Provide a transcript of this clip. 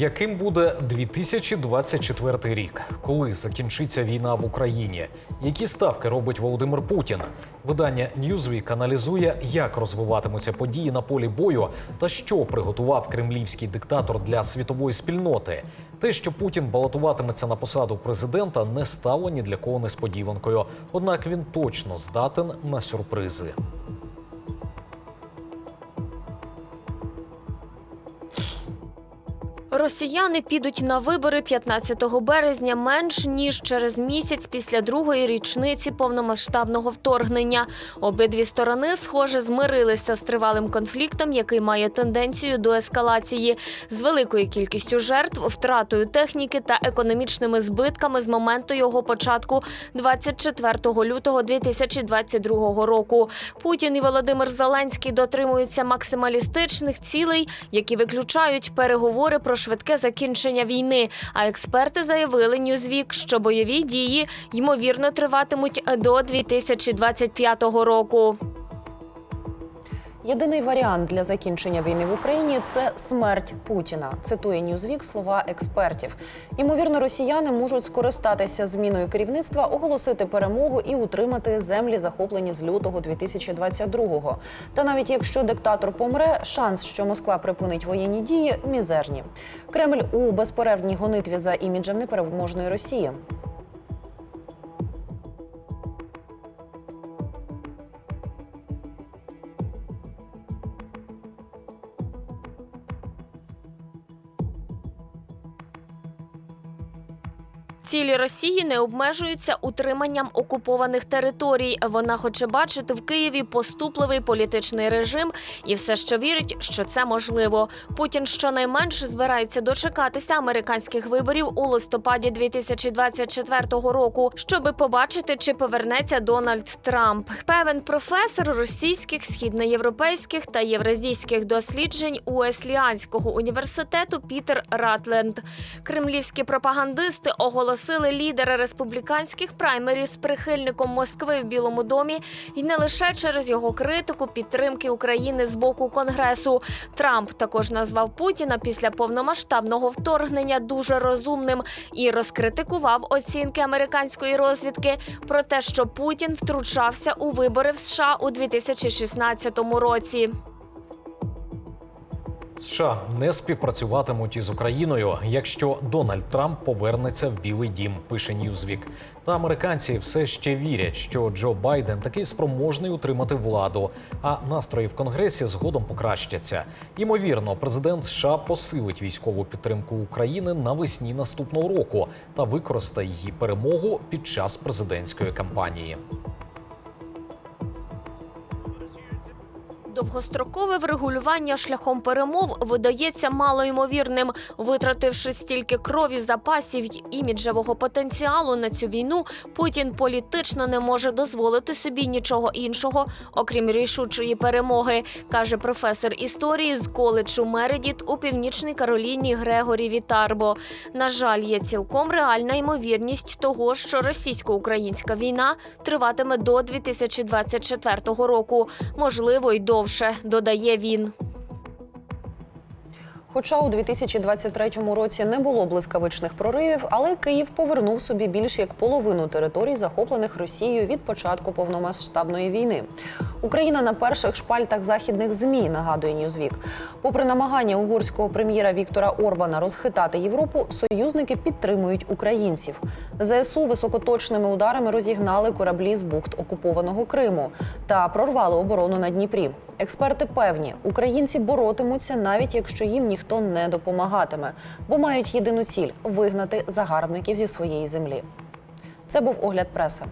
Яким буде 2024 рік, коли закінчиться війна в Україні? Які ставки робить Володимир Путін? Видання Newsweek аналізує, як розвиватимуться події на полі бою та що приготував кремлівський диктатор для світової спільноти. Те, що Путін балотуватиметься на посаду президента, не стало ні для кого несподіванкою. Однак він точно здатен на сюрпризи. Росіяни підуть на вибори 15 березня менш ніж через місяць після другої річниці повномасштабного вторгнення. Обидві сторони, схоже, змирилися з тривалим конфліктом, який має тенденцію до ескалації з великою кількістю жертв, втратою техніки та економічними збитками з моменту його початку 24 лютого 2022 року. Путін і Володимир Зеленський дотримуються максималістичних цілей, які виключають переговори про швидке закінчення війни. А експерти заявили Ньюзвік, що бойові дії ймовірно триватимуть до 2025 року. Єдиний варіант для закінчення війни в Україні це смерть Путіна. Цитує Ньюзвік слова експертів. Ймовірно, росіяни можуть скористатися зміною керівництва, оголосити перемогу і утримати землі, захоплені з лютого 2022-го. Та навіть якщо диктатор помре, шанс, що Москва припинить воєнні дії, мізерні. Кремль у безперервній гонитві за іміджем непереможної Росії. Цілі Росії не обмежуються утриманням окупованих територій. Вона хоче бачити в Києві поступливий політичний режим і все ще вірить, що це можливо. Путін щонайменше збирається дочекатися американських виборів у листопаді 2024 року, щоби побачити, чи повернеться Дональд Трамп. Певен професор російських, східноєвропейських та євразійських досліджень Уесліанського університету Пітер Ратленд. Кремлівські пропагандисти оголосили лідера республіканських праймеріз прихильником Москви в Білому домі і не лише через його критику підтримки України з боку Конгресу. Трамп також назвав Путіна після повномасштабного вторгнення дуже розумним і розкритикував оцінки американської розвідки про те, що Путін втручався у вибори в США у 2016 році. США не співпрацюватимуть із Україною, якщо Дональд Трамп повернеться в Білий Дім, пише Ньюзвік. Та американці все ще вірять, що Джо Байден такий спроможний утримати владу, а настрої в Конгресі згодом покращаться. Ймовірно, президент США посилить військову підтримку України навесні наступного року та використає її перемогу під час президентської кампанії. Довгострокове врегулювання шляхом перемов видається малоймовірним. Витративши стільки крові, запасів й іміджевого потенціалу на цю війну, Путін політично не може дозволити собі нічого іншого, окрім рішучої перемоги, каже професор історії з коледжу Мередіт у північній Кароліні Грегорі Вітарбо. На жаль, є цілком реальна ймовірність того, що російсько-українська війна триватиме до 2024 року, можливо, й довше, додає він. Хоча у 2023 році не було блискавичних проривів, але Київ повернув собі більш як половину територій, захоплених Росією від початку повномасштабної війни. Україна на перших шпальтах західних змі нагадує Ньюзвік. Попри намагання угорського прем'єра Віктора Орбана розхитати Європу, союзники підтримують українців. ЗСУ високоточними ударами розігнали кораблі з бухт окупованого Криму та прорвали оборону на Дніпрі. Експерти певні, українці боротимуться, навіть якщо їм ніхто не допомагатиме, бо мають єдину ціль вигнати загарбників зі своєї землі. Це був огляд преси.